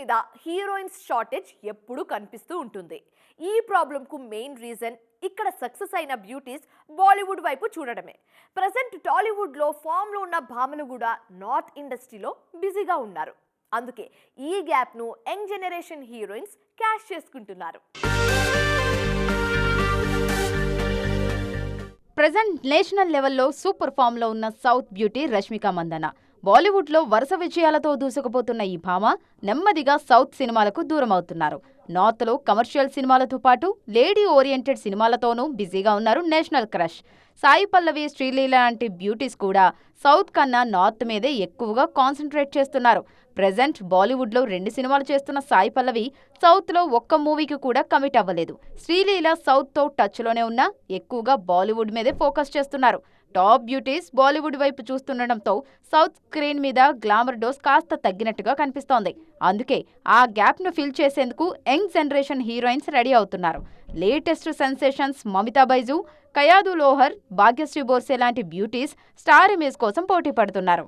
మీద heroines shortage ఎప్పుడూ కనిపిస్తూ ఉంటుంది. ఈ ప్రాబ్లంకు మెయిన్ రీజన్ ఇక్కడ సక్సెస్ అయిన బ్యూటీస్ బాలీవుడ్ వైపు చూడడమే. ప్రజెంట్ టాలీవుడ్లో ఫామ్లో ఉన్న భామలు కూడా నార్త్ ఇండస్ట్రీలో బిజీగా ఉన్నారు. అందుకే ఈ గ్యాప్ను యంగ్ జనరేషన్ హీరోయిన్స్ క్యాష్ చేసుకుంటున్నారు. ప్రజెంట్ నేషనల్ లెవెల్లో సూపర్ ఫామ్లో ఉన్న సౌత్ బ్యూటీ రష్మిక మందన. బాలీవుడ్లో వరుస విజయాలతో దూసుకుపోతున్న ఈ భామ నెమ్మదిగా సౌత్ సినిమాలకు దూరమవుతున్నారు. నార్త్లో కమర్షియల్ సినిమాలతో పాటు లేడీ ఓరియంటెడ్ సినిమాలతోనూ బిజీగా ఉన్నారు నేషనల్ క్రష్. సాయి పల్లవి శ్రీలీల లాంటి బ్యూటీస్ కూడా సౌత్ కన్నా నార్త్ మీదే ఎక్కువగా కాన్సన్ట్రేట్ చేస్తున్నారు. ప్రెజెంట్ బాలీవుడ్లో రెండు సినిమాలు చేస్తున్న సాయి పల్లవి సౌత్లో ఒక్క మూవీకి కూడా కమిట్ అవ్వలేదు. శ్రీలీల సౌత్తో టచ్లోనే ఉన్నా ఎక్కువగా బాలీవుడ్ మీదే ఫోకస్ చేస్తున్నారు. టాప్ బ్యూటీస్ బాలీవుడ్ వైపు చూస్తుండటంతో సౌత్ స్క్రీన్ మీద గ్లామర్ డోస్ కాస్త తగ్గినట్టుగా కనిపిస్తోంది. అందుకే ఆ గ్యాప్ను ఫిల్ చేసేందుకు యంగ్ జనరేషన్ హీరోయిన్స్ రెడీ అవుతున్నారు. లేటెస్ట్ సెన్సేషన్స్ మమితా బైజు కయాదు లోహర్ భాగ్యశ్రీ బోర్సే లాంటి బ్యూటీస్ స్టార్ ఇమేజ్ కోసం పోటీ పడుతున్నారు.